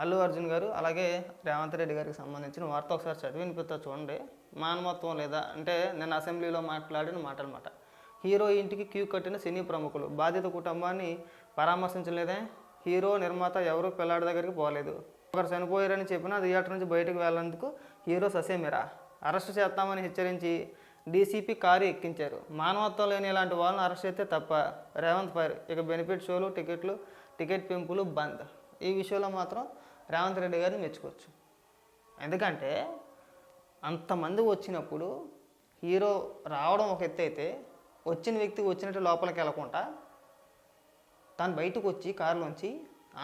అల్లు అర్జున్ గారు అలాగే రేవంత్ రెడ్డి గారికి సంబంధించిన వార్త ఒకసారి చదివి వినిపిస్తా చూడండి. మానవత్వం లేదా అంటే నేను అసెంబ్లీలో మాట్లాడిన మాట అనమాట హీరో ఇంటికి క్యూ కట్టిన సినీ ప్రముఖులు. బాధిత కుటుంబాన్ని పరామర్శించలేదే. హీరో నిర్మాత ఎవరు పిల్లాడి దగ్గరికి పోలేదు. ఒకరు చనిపోయారని చెప్పినా థియేటర్ నుంచి బయటకు వెళ్ళేందుకు హీరో ససేమిరా? అరెస్ట్ చేస్తామని హెచ్చరించి డీసీపీ కారు ఎక్కించారు. మానవత్వం లేని ఇలాంటి వాళ్ళని అరెస్ట్ చేస్తే తప్ప రేవంత్ ఫైర్. ఇక బెనిఫిట్ షోలు టికెట్లు టికెట్ పెంపులు బంద్. ఈ విషయంలో మాత్రం రేవంత్ రెడ్డి గారిని మెచ్చుకోవచ్చు. ఎందుకంటే అంతమంది వచ్చినప్పుడు హీరో రావడం ఒక ఎత్తు అయితే వచ్చిన వ్యక్తి వచ్చినట్టు లోపలికి వెళ్ళకుండా తను బయటకు వచ్చి కారులోంచి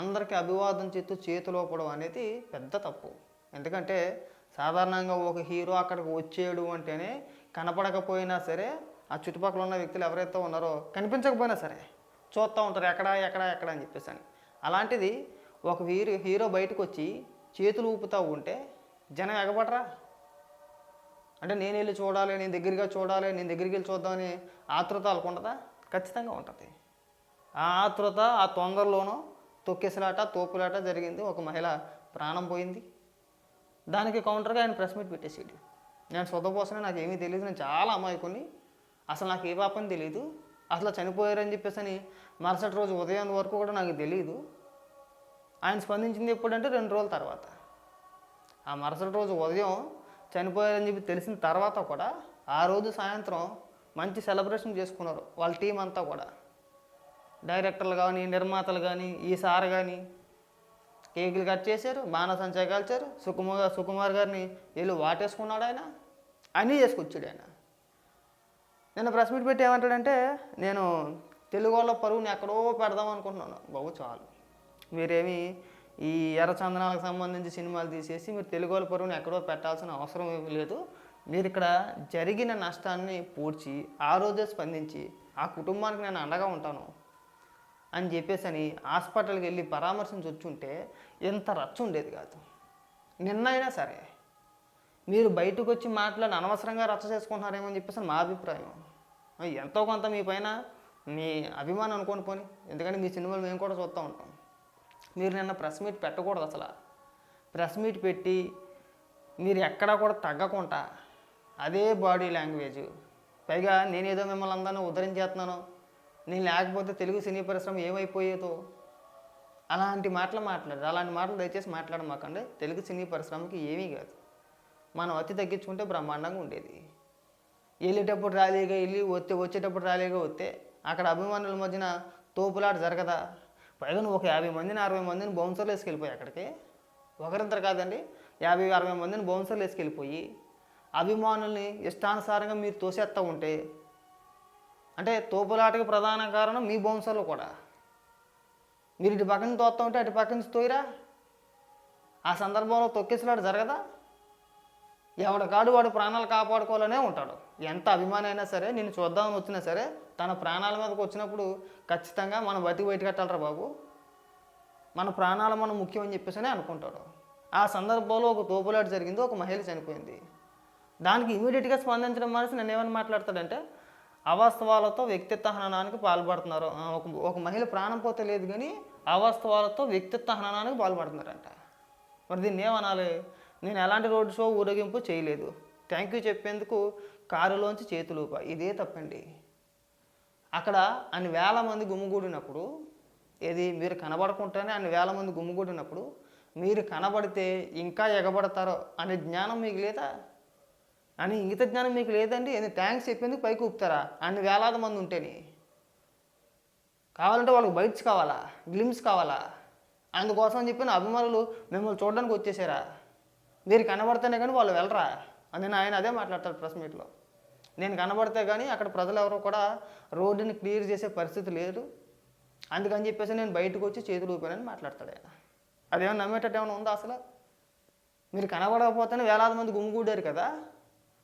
అందరికీ అభివాదం చేస్తూ చేతిలోపడం అనేది పెద్ద తప్పు. ఎందుకంటే సాధారణంగా ఒక హీరో అక్కడికి వచ్చేయడు అంటేనే కనపడకపోయినా సరే ఆ చుట్టుపక్కల ఉన్న వ్యక్తులు ఎవరైతే ఉన్నారో కనిపించకపోయినా సరే చూస్తూ ఉంటారు ఎక్కడ ఎక్కడ ఎక్కడ అని చెప్పేసి అని. అలాంటిది ఒక హీరో హీరో బయటకు వచ్చి చేతులు ఊపుతూ ఉంటే జనం ఎగబడరా? అంటే నేను వెళ్ళి చూడాలి నేను దగ్గరగా చూడాలి నేను దగ్గరికి వెళ్ళి చూద్దామని ఆతృత వాళ్ళకు ఉండదా? ఖచ్చితంగా ఉంటుంది. ఆ ఆతృత ఆ తొందరలోనూ తొక్కేసలాట తోపులాట జరిగింది. ఒక మహిళ ప్రాణం పోయింది. దానికి కౌంటర్గా ఆయన ప్రెస్ మీట్ పెట్టేసేడు. నేను సొద్దపోసనే నాకు ఏమీ తెలియదు నేను చాలా అమాయకుని అసలు నాకు ఏ పాపని తెలియదు అసలు చనిపోయారని చెప్పేసి అని మరుసటి రోజు ఉదయం వరకు కూడా నాకు తెలియదు ఆయన స్పందించింది ఎప్పుడంటే రెండు రోజుల తర్వాత. ఆ మరుసటి రోజు ఉదయం చనిపోయారని చెప్పి తెలిసిన తర్వాత కూడా ఆ రోజు సాయంత్రం మంచి సెలబ్రేషన్ చేసుకున్నారు వాళ్ళ టీం అంతా కూడా. డైరెక్టర్లు కానీ నిర్మాతలు కానీ ఈ సార్ కానీ కేకులు కట్ చేశారు బాణసంచా కాల్చారు సుకుమార్ సుకుమార్ గారిని వీళ్ళు వాటేసుకున్నాడు ఆయన అన్నీ చేసుకొచ్చాడు ఆయన. నేను ప్రెస్ మీట్ పెట్టి ఏమంటాడంటే నేను తెలుగు వాళ్ళ పరువుని ఎక్కడో పెడదాం అనుకుంటున్నాను. బాబు చాలు. మీరేమి ఈ ఎర్ర చందనాలకు సంబంధించి సినిమాలు తీసేసి మీరు తెలుగు వాళ్ళ పరువుని ఎక్కడో పెట్టాల్సిన అవసరం ఏమీ లేదు. మీరు ఇక్కడ జరిగిన నష్టాన్ని పూడ్చి ఆ రోజే స్పందించి ఆ కుటుంబానికి నేను అండగా ఉంటాను అని చెప్పేసి అని హాస్పిటల్కి వెళ్ళి పరామర్శించి వచ్చుంటే ఎంత రచ్చ ఉండేది కాదు. నిన్నైనా సరే మీరు బయటకు వచ్చి మాట్లాడి అనవసరంగా రచ్చ చేసుకుంటున్నారేమో అని చెప్పేసి మా అభిప్రాయం. ఎంతో కొంత మీ పైన మీ అభిమానం అనుకోని పోని. ఎందుకంటే మీ సినిమాలు మేము కూడా చూస్తూ ఉంటాం. మీరు నిన్న ప్రెస్ మీట్ పెట్టకూడదు అసలు. ప్రెస్ మీట్ పెట్టి మీరు ఎక్కడా కూడా తగ్గకుండా అదే బాడీ లాంగ్వేజ్. పైగా నేనేదో మిమ్మల్ని అందరినీ ఉద్ధరించేస్తున్నాను. నేను లేకపోతే తెలుగు సినీ పరిశ్రమ ఏమైపోయేదో. అలాంటి మాటలు మాట్లాడారు. అలాంటి మాటలు దయచేసి మాట్లాడమాకండి. తెలుగు సినీ పరిశ్రమకి ఏమీ కాదు. మనం అతి తగ్గించుకుంటే బ్రహ్మాండంగా ఉండేది. వెళ్ళేటప్పుడు ర్యాలీగా వెళ్ళి వస్తే వచ్చేటప్పుడు ర్యాలీగా వస్తే అక్కడ అభిమానుల మధ్యన తోపులాట జరగదా? పైగా నువ్వు ఒక యాభై మందిని అరవై మందిని బౌన్సర్లు వేసుకెళ్ళిపోయి అక్కడికి. ఒకరింతరు కాదండి యాభై అరవై మందిని బౌన్సర్లు వేసుకెళ్ళిపోయి అభిమానుల్ని ఇష్టానుసారంగా మీరు తోసేస్తూ ఉంటే అంటే తోపులాటకి ప్రధాన కారణం మీ బౌన్సర్లు కూడా. మీరు ఇటు పక్కన తోస్తూ ఉంటే అటు పక్క నుంచి తోయిరా. ఆ సందర్భంలో తొక్కేసలాడు జరగదా? ఎవడకాడు వాడు ప్రాణాలు కాపాడుకోవాలనే ఉంటాడు. ఎంత అభిమాని అయినా సరే నేను చూద్దామని వచ్చినా సరే తన ప్రాణాల మీదకి వచ్చినప్పుడు ఖచ్చితంగా మనం బతికి బయట కట్టాలరా బాబు. మన ప్రాణాలు మనం ముఖ్యం అని చెప్పేసి అనుకుంటాడు. ఆ సందర్భంలో ఒక తోపులాట జరిగింది ఒక మహిళ చనిపోయింది. దానికి ఇమీడియట్గా స్పందించడం మనసు నేను ఏమని మాట్లాడతాడంటే అవాస్తవాలతో వ్యక్తిత్వ హననానికి పాల్పడుతున్నారు ఒక ఒక మహిళ ప్రాణం పోతే లేదు కానీ అవాస్తవాలతో వ్యక్తిత్వ హననానికి పాల్పడుతున్నారంట. మరి దీన్ని ఏమనాలి? నేను ఎలాంటి రోడ్ షో ఊరేగింపు చేయలేదు. థ్యాంక్ యూ చెప్పేందుకు కారులోంచి చేతులు ఇదే తప్పండి. అక్కడ అన్ని వేల మంది గుమ్మిగూడినప్పుడు ఏది మీరు కనబడకుండానే అన్ని వేల మంది గుమ్మిగూడినప్పుడు మీరు కనబడితే ఇంకా ఎగబడతారో అనే జ్ఞానం మీకు లేదా? అని ఇంగిత జ్ఞానం మీకు లేదండి. ఏంది థ్యాంక్స్ చెప్పేందుకు పైకి ఊపుతారా? అన్ని వేలాది మంది ఉంటేనే. కావాలంటే వాళ్ళకి బైట్స్ కావాలా? గ్లిమ్స్ కావాలా? అందుకోసం చెప్పిన అభిమానులు మిమ్మల్ని చూడడానికి వచ్చేసారా? మీరు కనబడితేనే కానీ వాళ్ళు వెళ్ళరా? అని నేను ఆయన అదే మాట్లాడతాడు ప్రెస్ మీట్లో నేను కనబడితే కానీ అక్కడ ప్రజలు ఎవరు కూడా రోడ్డుని క్లియర్ చేసే పరిస్థితి లేదు. అందుకని చెప్పేసి నేను బయటకు వచ్చి చేతులు ఊపానని మాట్లాడతాడు ఆయన. అదేమన్నా నమ్మేటట్టు ఏమైనా ఉందా అసలు? మీరు కనబడకపోతేనే వేలాది మంది గుమ్మిగూడారు కదా.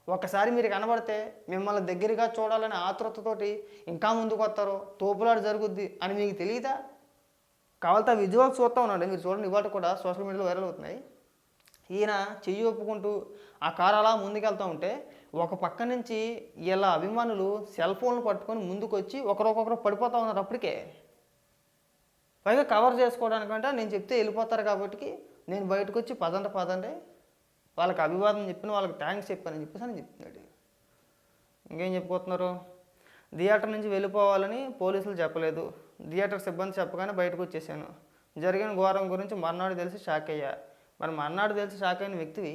ఒక్కసారి మీరు కనబడితే మిమ్మల్ని దగ్గరగా చూడాలనే ఆతృతతోటి ఇంకా ముందుకు వస్తారు. తోపులాడు జరుగుద్ది అని మీకు తెలియదా కావాలంటే ఆ విజువల్స్ చూస్తూ ఉన్నాడు మీరు చూడండి ఇవాళ కూడా సోషల్ మీడియాలో వైరల్ అవుతున్నాయి. ఈయన చెయ్యి ఒప్పుకుంటూ ఆ కారు అలా ముందుకెళ్తూ ఉంటే ఒక పక్క నుంచి ఇలా అభిమానులు సెల్ ఫోన్లు పట్టుకొని ముందుకొచ్చి ఒకరొకొకరు పడిపోతూ ఉన్నారు అప్పటికే. పైగా కవర్ చేసుకోవడానికంటే నేను చెప్తే వెళ్ళిపోతారు కాబట్టి నేను బయటకు వచ్చి పదండి పదండి వాళ్ళకి అభివాదం చెప్పిన వాళ్ళకి థ్యాంక్స్ చెప్పానని చెప్పేసి అని చెప్తున్నాడు. ఇంకేం చెప్పుకోతున్నారు థియేటర్ నుంచి వెళ్ళిపోవాలని పోలీసులు చెప్పలేదు. థియేటర్ సిబ్బంది చెప్పగానే బయటకు వచ్చేసాను జరిగిన ఘోరం గురించి మర్నాడు తెలిసి షాక్ అయ్యా. మనం అన్నాడు తెలిసి షాక్ అయిన వ్యక్తివి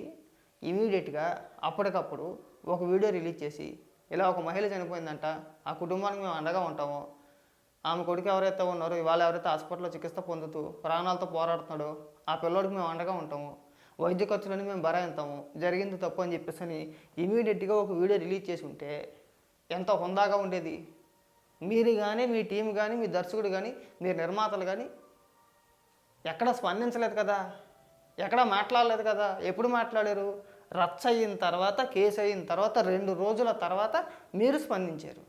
ఇమీడియట్గా అప్పటికప్పుడు ఒక వీడియో రిలీజ్ చేసి ఇలా ఒక మహిళ చనిపోయిందంట ఆ కుటుంబానికి మేము అండగా ఉంటాము. ఆమె కొడుకు ఎవరైతే ఉన్నారో ఇవాళ ఎవరైతే హాస్పిటల్లో చికిత్స పొందుతూ ప్రాణాలతో పోరాడుతున్నాడో ఆ పిల్లోడికి మేము అండగా ఉంటాము. వైద్య ఖర్చులని మేము భరాయిస్తాము జరిగింది తప్పు అని చెప్పేసి అని ఇమీడియట్గా ఒక వీడియో రిలీజ్ చేసి ఉంటే ఎంత హుందాగా ఉండేది? మీరు కానీ మీ టీం కానీ మీ దర్శకుడు కానీ మీరు నిర్మాతలు కానీ ఎక్కడ స్పందించలేదు కదా? ఎక్కడ మాట్లాడలేదు కదా? ఎప్పుడు మాట్లాడారు? రచ్చ అయిన తర్వాత కేసు అయిన తర్వాత రెండు రోజుల తర్వాత మీరు స్పందించారు.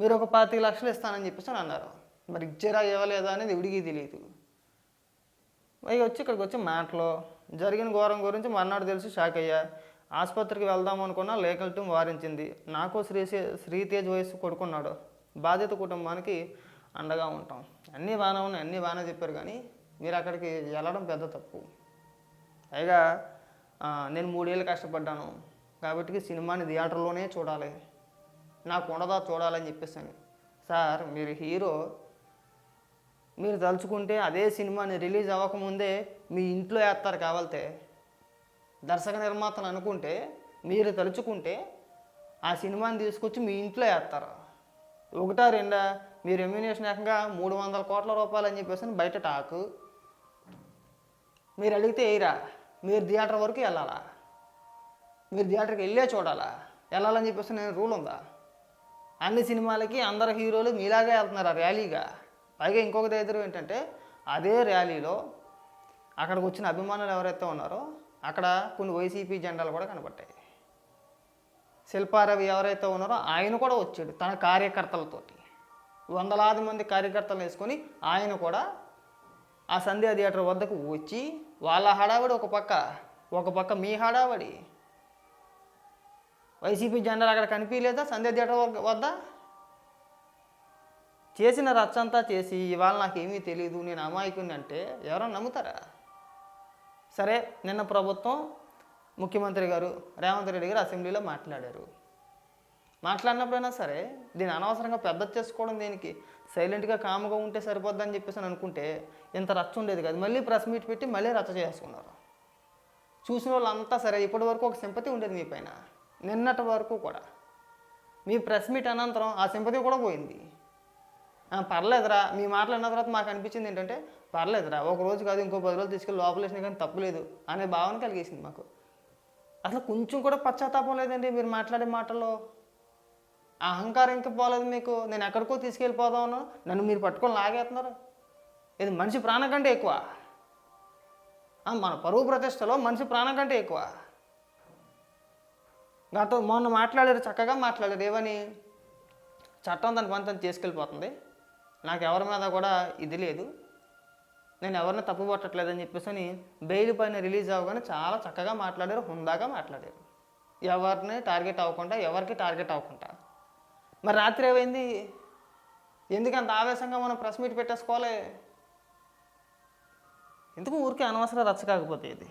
మీరు ఒక పాతిక లక్షలు ఇస్తానని చెప్పేసి అని అన్నారు. మరి ఇచ్చారా ఇవ్వలేదా అనేది విడిగి తెలియదు అవి వచ్చి ఇక్కడికి వచ్చి మాటలు. జరిగిన ఘోరం గురించి మర్నాడు తెలిసి షాక్ అయ్యా. ఆసుపత్రికి వెళ్దాం అనుకున్నా లేఖల టీం వారించింది. నాకు శ్రీ శ్రీతేజ్ వయసు కొడుకున్నాడు. బాధిత కుటుంబానికి అండగా ఉంటాం. అన్నీ బాగానే ఉన్నాయి అన్నీ బాగానే చెప్పారు కానీ మీరు అక్కడికి వెళ్ళడం పెద్ద తప్పు. పైగా నేను మూడేళ్ళు కష్టపడ్డాను. కాబట్టి సినిమాని థియేటర్లోనే చూడాలి. నాకు ఉండదా చూడాలని చెప్పేసాను. సార్ మీరు హీరో. మీరు తలుచుకుంటే అదే సినిమాని రిలీజ్ అవ్వకముందే మీ ఇంట్లో వేస్తారు కావాలితే. దర్శక నిర్మాతలు అనుకుంటే మీరు తలుచుకుంటే ఆ సినిమాని తీసుకొచ్చి మీ ఇంట్లో వేస్తారు. ఒకటా రెండా మీ రెమ్యునేషన్ ఏకంగా మూడు వందల కోట్ల రూపాయలు అని చెప్పేసి బయట టాకు. మీరు అడిగితే వేయరా మీరు థియేటర్ వరకు వెళ్ళాలా? మీరు థియేటర్కి వెళ్ళే చూడాలా? వెళ్ళాలని చెప్పేసి నేను రూల్ ఉందా? అన్ని సినిమాలకి అందరు హీరోలు మీలాగే వెళ్తున్నారు ఆ ర్యాలీగా. పైగా ఇంకొక దగ్గర ఏంటంటే అదే ర్యాలీలో అక్కడికి వచ్చిన అభిమానులు ఎవరైతే ఉన్నారో అక్కడ కొన్ని వైసీపీ జెండాలు కూడా కనబడ్డాయి శిల్పారవి ఎవరైతే ఉన్నారో ఆయన కూడా వచ్చాడు తన కార్యకర్తలతోటి. వందలాది మంది కార్యకర్తలు వేసుకొని ఆయన కూడా ఆ సంధ్యా థియేటర్ వద్దకు వచ్చి వాళ్ళ హడావిడి ఒక పక్క ఒక పక్క మీ హడావిడి. వైసీపీ జెండాలు అక్కడ కనిపించలేదా సంధ్యా థియేటర్ వద్ద- వద్ద? చేసిన రచ్చంతా చేసి ఇవాళ నాకేమీ తెలియదు నేను అమాయకుని అంటే ఎవరన్నా నమ్ముతారా? సరే నిన్న ప్రభుత్వం ముఖ్యమంత్రి గారు రేవంత్ రెడ్డి గారు అసెంబ్లీలో మాట్లాడారు. మాట్లాడినప్పుడైనా సరే దీన్ని అనవసరంగా పెద్ద చేసుకోవడం దేనికి? సైలెంట్గా కామ్గా ఉంటే సరిపోద్దని చెప్పేసి అని అనుకుంటే ఇంత రచ్చ ఉండేది కాదు. మళ్ళీ ప్రెస్ మీట్ పెట్టి మళ్ళీ రచ్చ చేసుకున్నారు చూసిన వాళ్ళంతా సరే ఇప్పటి వరకు ఒక సింపతి ఉండేది మీ పైన. నిన్నటి వరకు కూడా. మీ ప్రెస్ మీట్ అనంతరం ఆ సింపతి కూడా పోయింది. పర్లేదురా మీ మాటలు అన్న తర్వాత మాకు అనిపించింది ఏంటంటే పర్లేదురా ఒక రోజు కాదు ఇంకో పది రోజులు తీసుకెళ్ళి లోపలేసిన కానీ తప్పులేదు అనే భావన కలిగేసింది మాకు. అసలు కొంచెం కూడా పశ్చాత్తాపం లేదండి మీరు మాట్లాడే మాటల్లో? ఆ అహంకారం ఇంకా పోలేదు మీకు? నేను ఎక్కడికో తీసుకెళ్ళిపోదామను. నన్ను మీరు పట్టుకొని లాగేస్తున్నారు. ఇది మనిషి ప్రాణం కంటే ఎక్కువ. మన పరువు ప్రతిష్టలో మనిషి ప్రాణం కంటే ఎక్కువ. గత మొన్న మాట్లాడారు చక్కగా మాట్లాడారు. ఏమని? చట్టం దాని పని తను తీసుకెళ్ళిపోతుంది. నాకు ఎవరి మీద కూడా ఇది లేదు. నేను ఎవరిని తప్పు పట్టట్లేదని చెప్పేసి అని బెయిల్ పైన రిలీజ్ అవ్వగానే చాలా చక్కగా మాట్లాడారు హుందాగా మాట్లాడారు. ఎవరిని టార్గెట్ అవ్వకుండా ఎవరికి టార్గెట్ అవ్వకుండా. మరి రాత్రి ఏమైంది? ఎందుకు అంత ఆవేశంగా మనం ప్రెస్ మీట్ పెట్టేసుకోవాలి? ఎందుకు ఊరికే అనవసర రచ్చ కాకపోతే ఇది?